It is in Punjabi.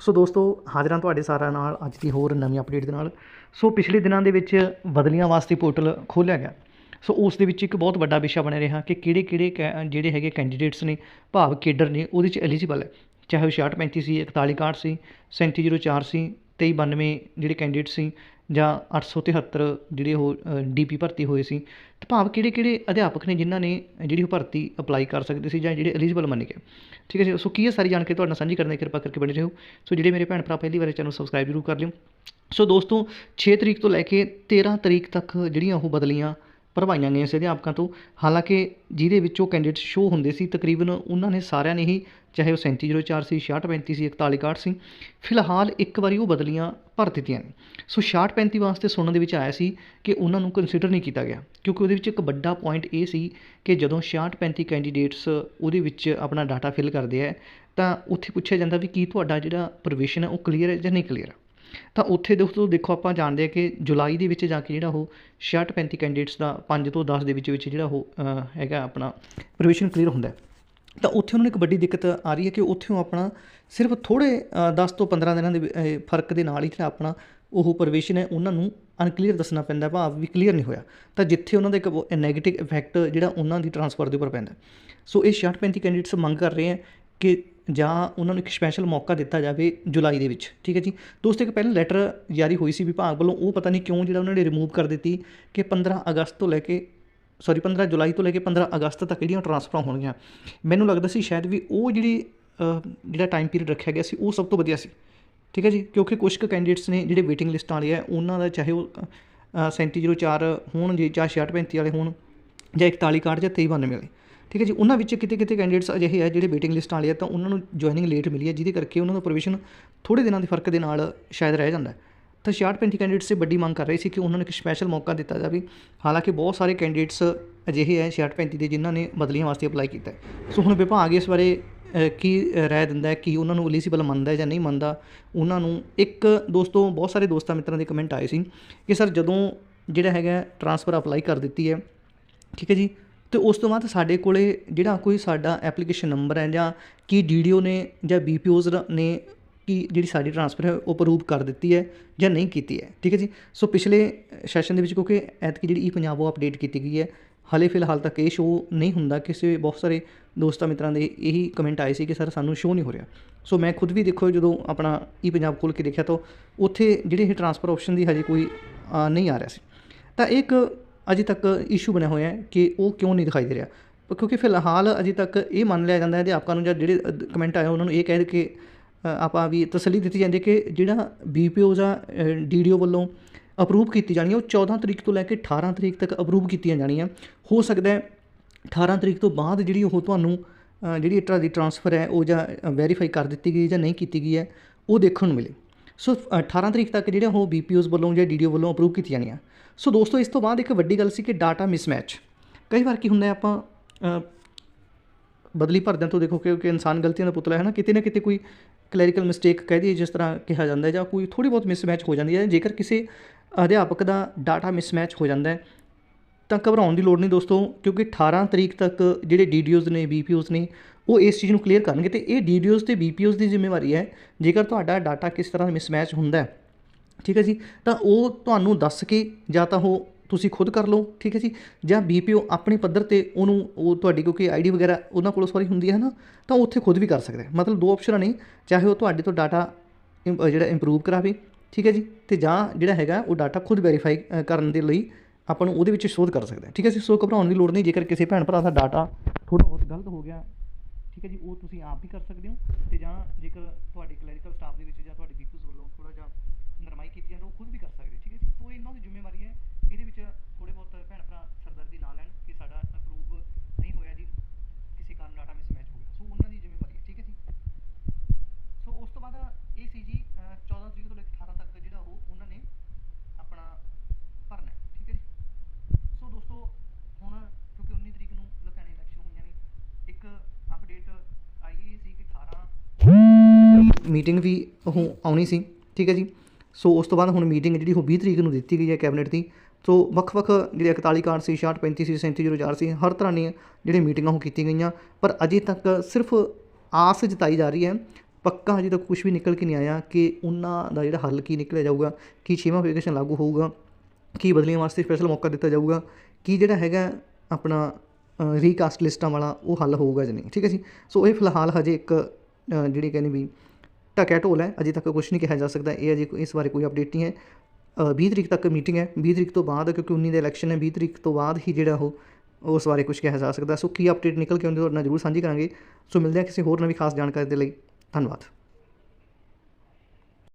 ਸੋ ਦੋਸਤੋ, ਹਾਜ਼ਰਾਂ ਤੁਹਾਡੇ ਸਾਰਿਆਂ ਨਾਲ ਅੱਜ ਦੀ ਹੋਰ ਨਵੀਂ ਅਪਡੇਟ ਦੇ ਨਾਲ। ਸੋ ਪਿਛਲੇ ਦਿਨਾਂ ਦੇ ਵਿੱਚ ਬਦਲੀਆਂ ਵਾਸਤੇ ਪੋਰਟਲ ਖੋਲ੍ਹਿਆ ਗਿਆ। ਸੋ ਉਸ ਦੇ ਵਿੱਚ ਇੱਕ ਬਹੁਤ ਵੱਡਾ ਵਿਸ਼ਾ ਬਣਿਆ ਰਿਹਾ ਕਿ ਕਿਹੜੇ ਕਿਹੜੇ ਕੈ- ਜਿਹੜੇ ਹੈਗੇ ਕੈਂਡੀਡੇਟਸ ਨੇ, ਭਾਵ ਕੇਡਰ ਨੇ, ਉਹਦੇ 'ਚ ਐਲੀਜੀਬਲ ਹੈ। ਚਾਹੇ ਉਹ 66 35 ਸੀ 41 61 ਸੀ 3704 ਸੀ 2392 ਜਿਹੜੇ ਕੈਂਡੀਡੇਟ ਸੀ ਜਾਂ 873 ਜਿਹੜੇ ਉਹ ਡੀ ਪੀ ਭਰਤੀ ਹੋਏ ਸੀ, ਤੇ ਭਾਵ ਕਿਹੜੇ ਕਿਹੜੇ ਅਧਿਆਪਕ ਨੇ ਜਿਨ੍ਹਾਂ ਨੇ ਜਿਹੜੀ ਉਹ ਭਰਤੀ ਅਪਲਾਈ ਕਰ ਸਕਦੇ ਸੀ ਜਾਂ ਜਿਹੜੇ ਐਲੀਜੀਬਲ ਮੰਨੇ ਗਏ? ਠੀਕ ਹੈ ਜੀ, ਸੋ ਕੀ ਹੈ ਸਾਰੀ ਜਾਣਕਾਰੀ ਤੁਹਾਡੇ ਨਾਲ ਸਾਂਝੀ ਕਰਨ ਦੀ ਕਿਰਪਾ ਕਰਕੇ ਬਣੇ ਰਹੋ। ਸੋ ਜਿਹੜੇ ਮੇਰੇ ਭੈਣ ਭਰਾ ਪਹਿਲੀ ਵਾਰ ਚੈਨਲ ਸਬਸਕ੍ਰਾਈਬ ਜ਼ਰੂਰ ਕਰ ਲਿਓ। ਸੋ ਦੋਸਤੋ 6 ਤਰੀਕ ਤੋਂ ਲੈ ਕੇ 13 ਤਰੀਕ ਤੱਕ ਜਿਹੜੀਆਂ ਉਹ ਬਦਲੀਆਂ ਭਰਵਾਈਆਂ ਗਈਆਂ ਸੀ ਅਧਿਆਪਕਾਂ ਤੋਂ, ਹਾਲਾਂਕਿ ਜਿਹਦੇ ਵਿੱਚੋਂ ਕੈਂਡੀਡੇਟ ਸ਼ੋ ਹੁੰਦੇ ਸੀ, ਤਕਰੀਬਨ ਉਹਨਾਂ ਨੇ ਸਾਰਿਆਂ ਨੇ ਹੀ ਚਾਹੇ ਉਹ 3704 ਸੀ 6635 ਸੀ 4161 ਸੀ, ਫਿਲਹਾਲ ਇੱਕ ਵਾਰੀ ਉਹ ਬਦਲੀਆਂ ਭਰ ਦਿੱਤੀਆਂ ਨੇ ਸੋ 6635 ਵਾਸਤੇ ਸੁਣਨ ਦੇ ਵਿੱਚ ਆਇਆ ਸੀ ਕਿ ਉਹਨਾਂ ਨੂੰ ਕੰਸੀਡਰ ਨਹੀਂ ਕੀਤਾ ਗਿਆ, ਕਿਉਂਕਿ ਉਹਦੇ ਵਿੱਚ ਇੱਕ ਵੱਡਾ ਪੁਆਇੰਟ ਇਹ ਸੀ ਕਿ ਜਦੋਂ 6635 ਕੈਂਡੀਡੇਟਸ ਉਹਦੇ ਵਿੱਚ ਆਪਣਾ ਡਾਟਾ ਫਿਲ ਕਰਦੇ ਆ, ਤਾਂ ਉੱਥੇ ਪੁੱਛਿਆ ਜਾਂਦਾ ਵੀ ਕੀ ਤੁਹਾਡਾ ਜਿਹੜਾ ਪ੍ਰੋਵੀਜ਼ਨ ਹੈ ਉਹ ਕਲੀਅਰ ਹੈ ਜਾਂ ਨਹੀਂ ਕਲੀਅਰ ਤਾਂ ਉੱਥੇ ਦੋਸਤੋ ਦੇਖੋ ਆਪਾਂ ਜਾਣਦੇ ਆ ਕਿ ਜੁਲਾਈ ਦੇ ਵਿੱਚ ਜਾ ਕੇ ਜਿਹੜਾ ਉਹ 66 35 ਕੈਂਡੀਡੇਟਸ ਦਾ 5 ਤੋਂ 10 ਦੇ ਵਿੱਚ ਵਿੱਚ ਜਿਹੜਾ ਉਹ ਹੈਗਾ ਆਪਣਾ ਪ੍ਰੋਵੀਜ਼ਨ ਕਲੀਅਰ ਹੁੰਦਾ ਹੈ। ਤਾਂ ਉੱਥੇ ਉਹਨਾਂ ਨੂੰ ਇੱਕ ਵੱਡੀ ਦਿੱਕਤ ਆ ਰਹੀ ਹੈ ਕਿ ਉੱਥੇ ਉਹ ਆਪਣਾ ਸਿਰਫ ਥੋੜੇ 10 ਤੋਂ 15 ਦਿਨਾਂ ਦੇ ਫ਼ਰਕ ਦੇ ਨਾਲ ਹੀ ਜਿਹੜਾ ਆਪਣਾ ਉਹ ਪਰਵੇਸ਼ਨ ਹੈ, ਉਹਨਾਂ ਨੂੰ ਅਨਕਲੀਅਰ ਦੱਸਣਾ ਪੈਂਦਾ, ਭਾਵ ਵੀ ਕਲੀਅਰ ਨਹੀਂ ਹੋਇਆ। ਤਾਂ ਜਿੱਥੇ ਉਹਨਾਂ ਦਾ ਇੱਕ ਨੈਗੇਟਿਵ ਇਫੈਕਟ ਜਿਹੜਾ ਉਹਨਾਂ ਦੀ ਟਰਾਂਸਫਰ ਦੇ ਉੱਪਰ ਪੈਂਦਾ। ਸੋ ਇਹ 66 35 ਕੈਂਡੀਡੇਟਸ ਮੰਗ ਕਰ ਰਹੇ ਹੈ ਕਿ ਜਾਂ ਉਹਨਾਂ ਨੂੰ ਇੱਕ ਸਪੈਸ਼ਲ ਮੌਕਾ ਦਿੱਤਾ ਜਾਵੇ ਜੁਲਾਈ ਦੇ ਵਿੱਚ, ਠੀਕ ਹੈ ਜੀ? ਦੋਸਤੋ, ਇੱਕ ਪਹਿਲਾਂ ਲੈਟਰ ਜਾਰੀ ਹੋਈ ਸੀ ਵਿਭਾਗ ਵੱਲੋਂ, ਉਹ ਪਤਾ ਨਹੀਂ ਕਿਉਂ ਜਿਹੜਾ ਉਹਨਾਂ ਨੇ ਰਿਮੂਵ ਕਰ ਦਿੱਤੀ ਕਿ 15 ਅਗਸਤ ਤੋਂ ਲੈ ਕੇ ਸੌਰੀ 15 ਜੁਲਾਈ ਤੋਂ ਲੈ ਕੇ 15 ਅਗਸਤ ਤੱਕ ਜਿਹੜੀਆਂ ਟਰਾਂਸਫਰਾਂ ਹੋਣਗੀਆਂ ਮੈਨੂੰ ਲੱਗਦਾ ਸੀ ਸ਼ਾਇਦ ਵੀ ਉਹ ਜਿਹੜੀ ਜਿਹੜਾ ਟਾਈਮ ਪੀਰੀਅਡ ਰੱਖਿਆ ਗਿਆ ਸੀ ਉਹ ਸਭ ਤੋਂ ਵਧੀਆ ਸੀ। ਠੀਕ ਹੈ ਜੀ? ਕਿਉਂਕਿ ਕੁਝ ਕੁ ਕੈਂਡੀਡੇਟਸ ਨੇ ਜਿਹੜੇ ਵੇਟਿੰਗ ਲਿਸਟਾਂ ਵਾਲੇ ਆ ਉਹਨਾਂ ਦਾ ਚਾਹੇ ਉਹ ਅ, 3704 ਹੋਣ ਜੀ ਜਾਂ 6635 ਵਾਲੇ ਹੋਣ ਜਾਂ 41 ਕਾਰਡ ਜਾਂ 2392 ਵਾਲੇ। ਠੀਕ ਹੈ ਜੀ? ਉਹਨਾਂ ਵਿੱਚ ਕਿਤੇ ਕਿਤੇ ਕੈਂਡੀਡੇਟਸ ਅਜਿਹੇ ਆ ਜਿਹੜੇ ਵੇਟਿੰਗ ਲਿਸਟਾਂ ਵਾਲੇ ਆ ਤਾਂ ਉਹਨਾਂ ਨੂੰ ਜੁਆਇਨਿੰਗ ਲੇਟ ਮਿਲੀ ਹੈ ਜਿਹਦੇ ਕਰਕੇ ਉਹਨਾਂ ਦਾ ਪ੍ਰੋਵੀਜ਼ਨ ਥੋੜੇ ਦਿਨਾਂ ਦੇ ਫ਼ਰਕ ਦੇ ਨਾਲ ਸ਼ਾਇਦ ਰਹਿ ਜਾਂਦਾ ਹੈ। ਤਾਂ 66 35 ਕੈਂਡੀਡੇਟਸ ਇਹ ਵੱਡੀ ਮੰਗ ਕਰ ਰਹੇ ਸੀ ਕਿ ਉਹਨਾਂ ਨੂੰ ਇੱਕ ਸਪੈਸ਼ਲ ਮੌਕਾ ਦਿੱਤਾ ਜਾਵੇ ਹਾਲਾਂਕਿ ਬਹੁਤ ਸਾਰੇ ਕੈਂਡੀਡੇਟਸ ਅਜਿਹੇ ਹੈ 66 35 ਦੇ ਜਿਨ੍ਹਾਂ ਨੇ ਬਦਲੀਆਂ ਵਾਸਤੇ ਅਪਲਾਈ ਕੀਤਾ ਸੋ ਹੁਣ ਵਿਭਾਗ ਇਸ ਬਾਰੇ ਕੀ ਰਾਏ ਦਿੰਦਾ ਹੈ ਕਿ ਉਹਨਾਂ ਨੂੰ ਐਲੀਜੀਬਲ ਮੰਨਦਾ ਹੈ ਜਾਂ ਨਹੀਂ ਮੰਨਦਾ ਉਹਨਾਂ ਨੂੰ ਇੱਕ ਦੋਸਤੋ ਬਹੁਤ ਸਾਰੇ ਦੋਸਤਾਂ ਮਿੱਤਰਾਂ ਦੇ ਕਮੈਂਟ ਆਏ ਸੀ ਕਿ ਸਰ ਜਦੋਂ ਜਿਹੜਾ ਹੈਗਾ ਟਰਾਂਸਫਰ ਅਪਲਾਈ ਕਰ ਦਿੱਤੀ ਹੈ ਠੀਕ ਹੈ ਜੀ ਤੇ ਉਸ ਤੋਂ ਬਾਅਦ ਸਾਡੇ ਕੋਲੇ ਜਿਹੜਾ ਕੋਈ ਸਾਡਾ ਐਪਲੀਕੇਸ਼ਨ ਨੰਬਰ ਹੈ ਜਾਂ ਕੀ ਡੀਡੀਓ ਨੇ ਜਾਂ ਬੀਪੀਓਜ਼ ਨੇ ਕਿ ਜਿਹੜੀ ਸਾਡੀ ਟਰਾਂਸਫਰ ਹੈ ਉਹ ਅਪਰੂਵ ਕਰ ਦਿੱਤੀ ਹੈ ਜਾਂ ਨਹੀਂ ਕੀਤੀ ਹੈ। ਠੀਕ ਹੈ ਜੀ? ਸੋ ਪਿਛਲੇ ਸੈਸ਼ਨ ਦੇ ਵਿੱਚ ਕਿਉਂਕਿ ਐਤਕੀ ਜਿਹੜੀ e ਈ ਪੰਜਾਬ ਉਹ ਅਪਡੇਟ ਕੀਤੀ ਗਈ ਹੈ, ਹਾਲੇ ਫਿਲਹਾਲ ਤੱਕ ਇਹ ਸ਼ੋ ਨਹੀਂ ਹੁੰਦਾ। ਕਿਸੇ ਬਹੁਤ ਸਾਰੇ ਦੋਸਤਾਂ ਮਿੱਤਰਾਂ ਦੇ ਇਹੀ ਕਮੈਂਟ ਆਏ ਸੀ ਕਿ ਸਰ ਸਾਨੂੰ ਸ਼ੋ ਨਹੀਂ ਹੋ ਰਿਹਾ। ਸੋ ਮੈਂ ਖੁਦ ਵੀ ਦੇਖੋ ਜਦੋਂ ਆਪਣਾ e ਈ ਪੰਜਾਬ ਖੋਲ੍ਹ ਕੇ ਦੇਖਿਆ ਤਾਂ ਉੱਥੇ ਜਿਹੜੀ ਇਹ ਟਰਾਂਸਫਰ ਆਪਸ਼ਨ ਦੀ ਹਜੇ ਕੋਈ ਨਹੀਂ ਆ ਰਿਹਾ ਸੀ। ਤਾਂ ਇਹ ਇੱਕ ਅਜੇ ਤੱਕ ਇਸ਼ੂ ਬਣਿਆ ਹੋਇਆ ਹੈ ਕਿ ਉਹ ਕਿਉਂ ਨਹੀਂ ਦਿਖਾਈ ਦੇ ਰਿਹਾ। ਕਿਉਂਕਿ ਫਿਲਹਾਲ ਅਜੇ ਤੱਕ ਇਹ ਮੰਨ ਲਿਆ ਜਾਂਦਾ ਹੈ ਅਧਿਆਪਕਾਂ ਨੂੰ ਜਾਂ ਜਿਹੜੇ ਕਮੈਂਟ ਆਏ ਉਹਨਾਂ ਨੂੰ ਇਹ ਕਹਿ ਕੇ ਆਪਾਂ ਵੀ ਤਸੱਲੀ ਦਿੱਤੀ ਜਾਂਦੀ ਹੈ ਕਿ ਜਿਹੜਾ ਬੀ ਪੀ ਬੀਪੀਓ ਜਾਂ ਓ ਵੱਲੋਂ ਅਪਰੂਵ ਕੀਤੀ ਜਾਣੀ ਹੈ, ਉਹ 14 ਤਰੀਕ ਤੋਂ ਲੈ ਕੇ 18 ਤਰੀਕ ਤੱਕ ਅਪਰੂਵ ਕੀਤੀਆਂ ਜਾਣੀਆਂ। ਹੋ ਸਕਦਾ ਹੈ 18 ਤਰੀਕ ਤੋਂ ਬਾਅਦ ਜਿਹੜੀ ਉਹ ਤੁਹਾਨੂੰ ਜਿਹੜੀ ਇਸ ਦੀ ਟਰਾਂਸਫਰ ਹੈ, ਉਹ ਜਾਂ ਵੈਰੀਫਾਈ ਕਰ ਦਿੱਤੀ ਗਈ ਜਾਂ ਨਹੀਂ ਕੀਤੀ ਗਈ ਹੈ, ਉਹ ਦੇਖਣ ਨੂੰ ਮਿਲੇ। ਸੋ 18 ਤਰੀਕ ਤੱਕ ਜਿਹੜੇ ਉਹ ਬੀਪੀਓਜ਼ ਵੱਲੋਂ ਜਾਂ ਡੀਡੀਓ ਵੱਲੋਂ ਅਪਰੂਵ ਕੀਤੀਆਂ ਜਾਣੀਆਂ। ਸੋ ਦੋਸਤੋ, ਇਸ ਤੋਂ ਬਾਅਦ ਇੱਕ ਵੱਡੀ ਗੱਲ ਸੀ ਕਿ ਡਾਟਾ ਮਿਸਮੈਚ ਕਈ ਵਾਰ ਕੀ ਹੁੰਦਾ ਹੈ ਆਪਾਂ ਬਦਲੀ ਭਰਦਿਆਂ ਤੋਂ ਦੇਖੋ ਕਿਉਂਕਿ ਇਨਸਾਨ ਗਲਤੀਆਂ ਦਾ ਪੁਤਲਾ ਹੈ ਨਾ, ਕਿਤੇ ਨਾ ਕਿਤੇ ਕੋਈ ਕਲੈਰੀਕਲ ਮਿਸਟੇਕ ਕਹਿ ਦਈਏ, ਜਿਸ ਤਰ੍ਹਾਂ ਕਿਹਾ ਜਾਂਦਾ ਹੈ ਜਾਂ ਕੋਈ ਥੋੜੀ ਬਹੁਤ ਮਿਸਮੈਚ ਹੋ ਜਾਂਦੀ ਹੈ। ਜੇਕਰ ਕਿਸੇ ਅਧਿਆਪਕ ਦਾ ਡਾਟਾ ਮਿਸਮੈਚ ਹੋ ਜਾਂਦਾ ਹੈ, ਤਾਂ ਘਬਰਾਉਣ ਦੀ ਲੋੜ ਨਹੀਂ ਦੋਸਤੋ, ਕਿਉਂਕਿ 18 ਤਰੀਕ ਤੱਕ ਜਿਹੜੇ ਡੀਡੀਓਜ਼ ਨੇ ਬੀਪੀਓਜ਼ ਨੇ, ਉਹ ਇਸ ਚੀਜ਼ ਨੂੰ ਕਲੀਅਰ ਕਰਨਗੇ ਤੇ ਇਹ ਡੀਡੀਓਜ਼ ਤੇ ਬੀਪੀਓਜ਼ ਦੀ ਜ਼ਿੰਮੇਵਾਰੀ ਹੈ, ਜੇਕਰ ਤੁਹਾਡਾ ਡਾਟਾ ਕਿਸ ਤਰ੍ਹਾਂ ਮਿਸਮੈਚ ਹੁੰਦਾ ਹੈ। ਠੀਕ ਹੈ ਜੀ? ਤਾਂ ਉਹ ਤੁਹਾਨੂੰ ਦੱਸ ਕੇ ਜਾਂ ਤਾਂ ਉਹ ਤੁਸੀਂ ਖੁਦ ਕਰ ਲਓ, ਠੀਕ ਹੈ ਜੀ? ਜਾਂ ਬੀਪੀਓ ਆਪਣੇ ਪੱਧਰ ਤੇ ਉਹਨੂੰ, ਉਹ ਤੁਹਾਡੀ ਕਿਉਂਕਿ ਆਈਡੀ ਵਗੈਰਾ ਉਹਨਾਂ ਕੋਲ ਸਾਰੀ ਹੁੰਦੀ ਹੈ ਨਾ, ਤਾਂ ਉਹ ਉੱਥੇ ਖੁਦ ਵੀ ਕਰ ਸਕਦੇ ਮਤਲਬ ਦੋ ਆਪਸ਼ਨਾਂ ਨੇ, ਚਾਹੇ ਉਹ ਤੁਹਾਡੇ ਤੋਂ ਡਾਟਾ ਜਿਹੜਾ ਇੰਪਰੂਵ ਕਰਾਵੇ, ਠੀਕ ਹੈ ਜੀ? ਤੇ ਜਾਂ ਜਿਹੜਾ ਹੈਗਾ, ਉਹ ਡਾਟਾ ਖੁਦ ਵੈਰੀਫਾਈ ਕਰਨ ਦੇ ਲਈ ਆਪਾਂ ਨੂੰ ਉਹਦੇ ਵਿੱਚ ਸ਼ੋਧ ਕਰ ਸਕਦੇ ਹਾਂ ਠੀਕ ਹੈ ਜੀ? ਸੋ ਘਬਰਾਉਣ ਦੀ ਲੋੜ ਨਹੀਂ, ਜੇਕਰ ਕਿਸੇ ਭੈਣ ਭਰਾ ਦਾ ਡਾਟਾ ਥੋੜਾ ਬਹੁਤ ਗਲਤ ਹੋ ਗਿਆ, ਠੀਕ ਹੈ ਜੀ? ਉਹ ਤੁਸੀਂ ਆਪ ਵੀ ਕਰ ਸਕਦੇ ਹੋ, ਤੇ ਜਾਂ ਜੇਕਰ ਤੁਹਾਡੇ ਕਲੈਰੀਕਲ ਸਟਾਫ ਦੇ ਵਿੱਚ ਜਾਂ ਤੁਹਾਡੇ ਬੀਪੀਸ ਵੱਲੋਂ ਥੋੜਾ ਜਿਹਾ ਨਰਮਾਈ ਕੀਤੀ ਜਾਂਦੀ ਉਹ ਖੁਦ ਵੀ ਕਰ ਸਕਦੇ ਠੀਕ ਹੈ ਜੀ ਸੋ ਇਹਨਾਂ ਦੀ ਜ਼ਿੰਮੇਵਾਰੀ ਹੈ ਇਹਦੇ ਵਿੱਚ ਥੋੜੇ ਬਹੁਤ ਭੈਣ ਭਰਾ ਸਰਦਰਦੀ ਨਾ ਲੈਣ ਕਿ ਸਾਡਾ ਅਪਰੂਵ ਨਹੀਂ ਹੋਇਆ ਜੀ ਕਿਸੇ ਕਾਰਨ ਡਾਟਾ ਮਿਸਮੈਚ ਹੋ ਗਿਆ ਸੋ ਉਹਨਾਂ ਦੀ ਜ਼ਿੰਮੇਵਾਰੀ ਹੈ ਠੀਕ ਹੈ ਜੀ ਸੋ ਉਸ ਤੋਂ ਬਾਅਦ ਇਹ ਸੀ ਜੀ 14 ਤਰੀਕ ਤੋਂ ਲੈ ਕੇ 18 ਤੱਕ ਜਿਹੜਾ ਉਹ ਉਹਨਾਂ ਨੇ ਆਪਣਾ ਭਰਨਾ ਠੀਕ ਹੈ ਜੀ? ਸੋ ਦੋਸਤੋ, ਹੁਣ ਕਿਉਂਕਿ 19 ਤਰੀਕ ਨੂੰ ਲੁਧਿਆਣੇ ਇਲੈਕਸ਼ਨ ਹੋਈਆਂ ਨੇ, ਇੱਕ ਅਪਡੇਟ ਆਈ ਹੋਈ ਸੀ ਕਿ 18 ਮੀਟਿੰਗ ਵੀ ਉਹ ਆਉਣੀ ਸੀ, ਠੀਕ ਹੈ ਜੀ? ਸੋ ਉਸ ਤੋਂ ਬਾਅਦ ਹੁਣ ਮੀਟਿੰਗ ਜਿਹੜੀ ਉਹ 20 ਤਰੀਕ ਨੂੰ ਦਿੱਤੀ ਗਈ ਹੈ ਕੈਬਨਿਟ ਦੀ। ਸੋ ਵੱਖ-ਵੱਖ ਜਿਹੜੇ 41 ਕਾਰਡ ਸੀ 66 35 ਸੀ 3704 ਸੀ, ਹਰ ਤਰ੍ਹਾਂ ਦੀਆਂ ਜਿਹੜੇ ਮੀਟਿੰਗਾਂ ਉਹ ਕੀਤੀ ਗਈਆਂ, ਪਰ ਅਜੇ ਤੱਕ ਸਿਰਫ ਆਸ ਜਤਾਈ ਜਾ ਰਹੀ ਹੈ ਪੱਕਾ ਹਜੇ ਤੱਕ ਕੁਛ ਵੀ ਨਿਕਲ ਕੇ ਨਹੀਂ ਆਇਆ ਕਿ ਉਹਨਾਂ ਦਾ ਜਿਹੜਾ ਹੱਲ ਕੀ ਨਿਕਲਿਆ ਜਾਊਗਾ ਕੀ ਛੇਵਾਂ ਵੇਕੇਸ਼ਨ ਲਾਗੂ ਹੋਊਗਾ ਕੀ ਬਦਲੀਆਂ ਵਾਸਤੇ ਸਪੈਸ਼ਲ ਮੌਕਾ ਦਿੱਤਾ ਜਾਊਗਾ ਕੀ ਜਿਹੜਾ ਹੈਗਾ ਆਪਣਾ ਰੀਕਾਸਟ ਲਿਸਟਾਂ ਵਾਲਾ ਉਹ ਹੱਲ ਹੋਊਗਾ ਜਾਂ ਨਹੀਂ ਠੀਕ ਹੈ ਜੀ? ਸੋ ਇਹ ਫਿਲਹਾਲ ਹਜੇ ਇੱਕ ਜਿਹੜੀ ਕਹਿੰਦੇ ਵੀ ਢਕਿਆ ਢੋਲ ਹੈ ਅਜੇ ਤੱਕ ਕੁਝ ਨਹੀਂ ਕਿਹਾ ਜਾ ਸਕਦਾ ਇਹ ਅਜੇ ਇਸ ਬਾਰੇ ਕੋਈ ਅਪਡੇਟ ਨਹੀਂ ਹੈ। ਅ, 20 ਤਰੀਕ ਤੱਕ ਮੀਟਿੰਗ ਹੈ 20 ਤਰੀਕ ਤੋਂ ਬਾਅਦ ਕਿਉਂਕਿ 19 ਦੇ ਇਲੈਕਸ਼ਨ ਹੈ 20 ਤਰੀਕ ਤੋਂ ਬਾਅਦ ਹੀ ਜਿਹੜਾ ਉਹ ਉਸ ਬਾਰੇ ਕੁਝ ਕਿਹਾ ਜਾ ਸਕਦਾ। ਸੋ ਕੀ ਅਪਡੇਟ ਨਿਕਲ ਕੇ ਆਉਂਦੀ ਤੁਹਾਡੇ ਨਾਲ ਜ਼ਰੂਰ ਸਾਂਝੀ ਕਰਾਂਗੇ। ਸੋ ਮਿਲਦੇ ਹਾਂ ਕਿਸੇ ਹੋਰ ਨਵੀਂ ਖਾਸ ਜਾਣਕਾਰੀ ਦੇ ਲਈ। ਧੰਨਵਾਦ।